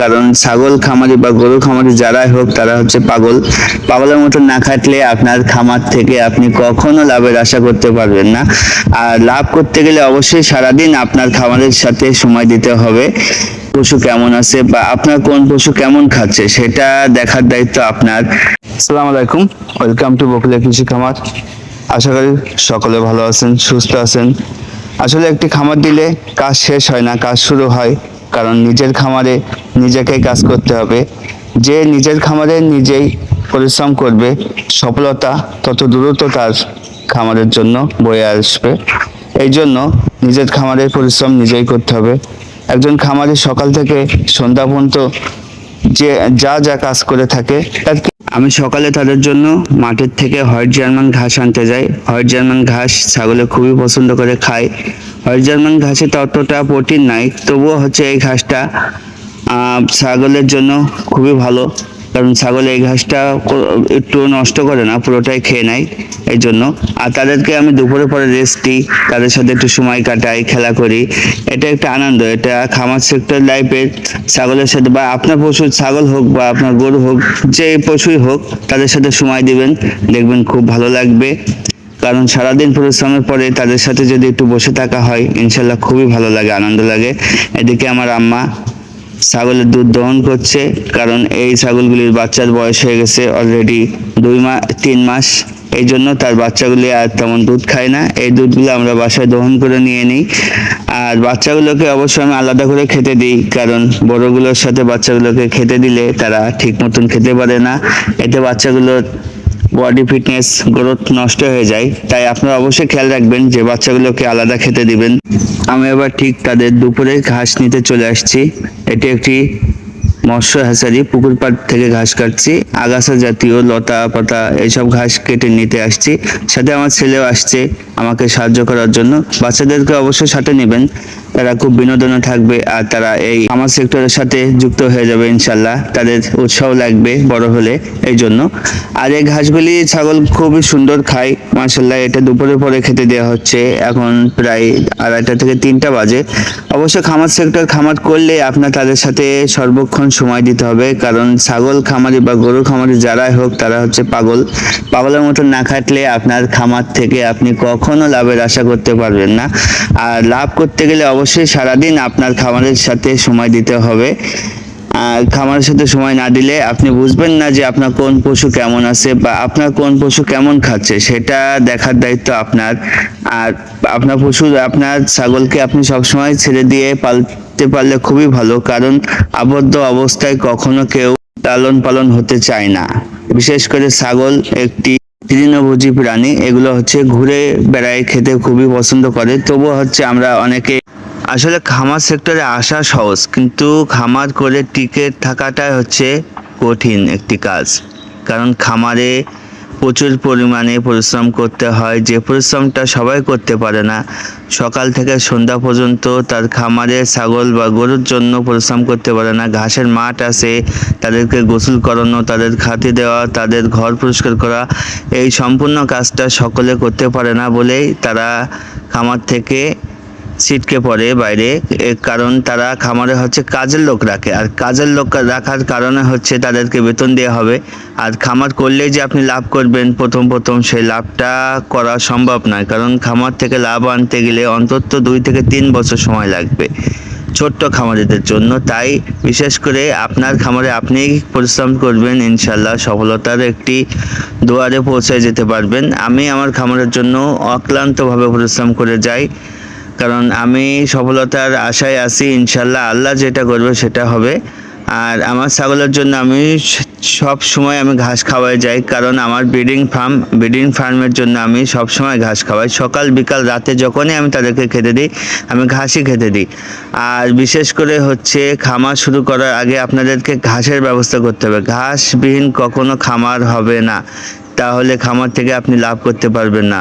কারণ ছাগল খামারি বা গরু খামারি যারাই হোক, তারা হচ্ছে পাগল। পাগলের মতো না খাটলে আপনার খামার থেকে আপনি কখনো লাভের আশা করতে পারবেন না। আর লাভ করতে গেলে অবশ্যই সারাদিন আপনার খামারের সাথে সময় দিতে হবে। পশু কেমন আছে বা আপনার কোন পশু কেমন খাচ্ছে সেটা দেখার দায়িত্ব আপনার। আসসালামু আলাইকুম। ওয়েলকাম টু বকুলে কৃষি খামার আশা করি সকলে ভালো আছেন, সুস্থ আছেন। আসলে একটি খামার দিলে কাজ শেষ হয় না, কাজ শুরু হয়। কারণ নিজের খামারে নিজেকে কাজ করতে হবে। যে নিজের খামারে নিজেই পরিশ্রম করবে, সফলতা তত দ্রুত তার খামারের জন্য বয়ে আসবে। এই জন্য নিজের খামারের পরিশ্রম নিজেই করতে হবে। একজন খামারে সকাল থেকে সন্ধ্যা পর্যন্ত যে, যা যা কাজ করে থাকে, তার আমি সকালে তাদের জন্য মাঠের থেকে হোয়াইট জার্মান ঘাস আনতে যাই। হোয়াইট জার্মান ঘাস ছাগলে খুবই পছন্দ করে খায়। হোয়াইট জার্মান ঘাসে ততটা প্রোটিন নাই, তবুও হচ্ছে এই ঘাসটা ছাগলের জন্য খুবই ভালো। কারণ ছাগল এই ঘাসটা একটু নষ্ট করে না, পুরোটাই খেয়ে নেয় এই জন্য আর তাদেরকে আমি দুপুরে পরে রেস্ট দিই, তাদের সাথে একটু সময় কাটাই, খেলা করি। এটা একটা আনন্দ, এটা খামার সেক্টর লাইফের ছাগলের সাথে বা আপনার পশু ছাগল হোক বা আপনার গরু হোক, যে পশুই হোক, তাদের সাথে সময় দিবেন, দেখবেন খুব ভালো লাগবে। কারণ সারাদিন পরিশ্রমের পরে তাদের সাথে যদি একটু বসে থাকা হয়, ইনশাল্লাহ খুবই ভালো লাগে, আনন্দ লাগে। এদিকে আমার আম্মা ছাগলের দুধ দহন করছে, কারণ এই ছাগলগুলির বাচ্চার বয়স হয়ে গেছে অলরেডি দুই মাস তিন মাস। এই জন্য তার বাচ্চাগুলি আর তেমন দুধ খায় না। এই দুধগুলো আমরা বাসায় দহন করে নিয়ে নিই। আর বাচ্চাগুলোকে অবশ্যই আমি আলাদা করে খেতে দিই, কারণ বড়গুলোর সাথে বাচ্চাগুলোকে খেতে দিলে তারা ঠিক মতন খেতে পারে না। এতে বাচ্চাগুলোর বডি ফিটনেস, গ্রোথ নষ্ট হয়ে যায়। তাই আপনারা অবশ্যই খেয়াল রাখবেন যে বাচ্চাগুলোকে আলাদা খেতে দিবেন। আমি এবার ঠিক তাদের দুপুরে ঘাস নিতে চলে আসছি। এটি একটি মৎস্য হ্যাচারি পুকুর পাড় থেকে ঘাস কাটছি। আগাছা জাতীয়, লতা, পাতা, এইসব ঘাস কেটে নিতে আসছি। সাথে আমার ছেলেও আসছে আমাকে সাহায্য করার জন্য। বাচ্চাদেরকে অবশ্যই সাথে নেবেন। তারা খুব বিনোদনে থাকবে আর তারা এই আমার সেক্টরের সাথে যুক্ত হয়ে যাবে ইনশাল্লাহ। তাদের উৎসাহ লাগবে বড় হলে এই জন্য। আর এই ঘাসগুলি ছাগল খুবই সুন্দর খায় মার্শাল্লাহ এটা দুপুরের পরে খেতে দেওয়া হচ্ছে। এখন প্রায় আড়াইটা থেকে তিনটা বাজে। অবশ্য খামার সেক্টর খামার করলে আপনার তাদের সাথে সর্বক্ষণ সময় দিতে হবে। কারণ ছাগল খামারি বা গরু খামারি যারাই হোক, তারা হচ্ছে পাগল। পাগলের মতো না খাটলে আপনার খামার থেকে আপনি কখনো লাভের আশা করতে পারবেন না। আর লাভ করতে গেলে অবশ্যই সারাদিন আপনার খামারের সাথে সময় দিতে হবে। আর খামারের সাথে সময় না দিলে আপনি বুঝবেন না যে আপনার কোন পশু কেমন আছে বা আপনার কোন পশু কেমন খাচ্ছে, সেটা দেখার দায়িত্ব আপনার। আর আপনার পশু, আপনার ছাগলকে আপনি সবসময় ছেড়ে দিয়ে পালতে পারলে খুবই ভালো, কারণ আবদ্ধ অবস্থায় কখনো কেউ লালন পালন হতে চায় না। বিশেষ করে ছাগল একটি তৃণভোজী প্রাণী, এগুলো হচ্ছে ঘুরে বেড়ায় খেতে খুবই পছন্দ করে। তবুও হচ্ছে আমরা অনেকে আসলে খামার সেক্টরে আসা সহজ, কিন্তু খামার করে টিকে থাকাটাই হচ্ছে কঠিন একটি কাজ। কারণ খামারে প্রচুর পরিমাণে পরিশ্রম করতে হয়, যে পরিশ্রমটা সবাই করতে পারে না। সকাল থেকে সন্ধ্যা পর্যন্ত তার খামারে ছাগল বা গরুর জন্য পরিশ্রম করতে পারে না। ঘাসের মাঠ আছে, তাদেরকে গোসল করানো, তাদের খাতে দেওয়া, তাদের ঘর পরিষ্কার করা, এই সম্পূর্ণ কাজটা সকলে করতে পারে না বলেই তারা খামার থেকে ছিটকে পড়ে বাইরে কারণ তারা খামারে হচ্ছে কাজের লোক রাখে। আর কাজের লোক রাখার কারণে হচ্ছে তাদেরকে বেতন দেওয়া হবে। আর খামার করলেই যে আপনি লাভ করবেন, প্রথম প্রথম সেই লাভটা করা সম্ভব নয়। কারণ খামার থেকে লাভ আনতে গেলে অন্তত দুই থেকে তিন বছর সময় লাগবে ছোট্ট খামারিদের জন্য। তাই বিশেষ করে আপনার খামারে আপনি পরিশ্রম করবেন ইনশাল্লাহ সফলতার একটি দুয়ারে পৌঁছে যেতে পারবেন। আমি আমার খামারের জন্য অক্লান্তভাবে পরিশ্রম করে যাই। কারণ আমি সফলতার আশায় আছি, ইনশাল্লাহ আল্লাহ যেটা করবে সেটা হবে। আর আমার ছাগলের জন্য আমি সব সময় আমি ঘাস খাওয়াই যাই, কারণ আমার ব্রিডিং ফার্ম, ব্রিডিং ফার্মের জন্য আমি সব সময় ঘাস খাওয়াই। সকাল, বিকাল, রাতে যখনই আমি তাদেরকে খেতে দিই, আমি ঘাসই খেতে দিই। আর বিশেষ করে হচ্ছে খামার শুরু করার আগে আপনাদেরকে ঘাসের ব্যবস্থা করতে হবে। ঘাসবিহীন কখনো খামার হবে না। তাহলে খামার থেকে আপনি লাভ করতে পারবেন না।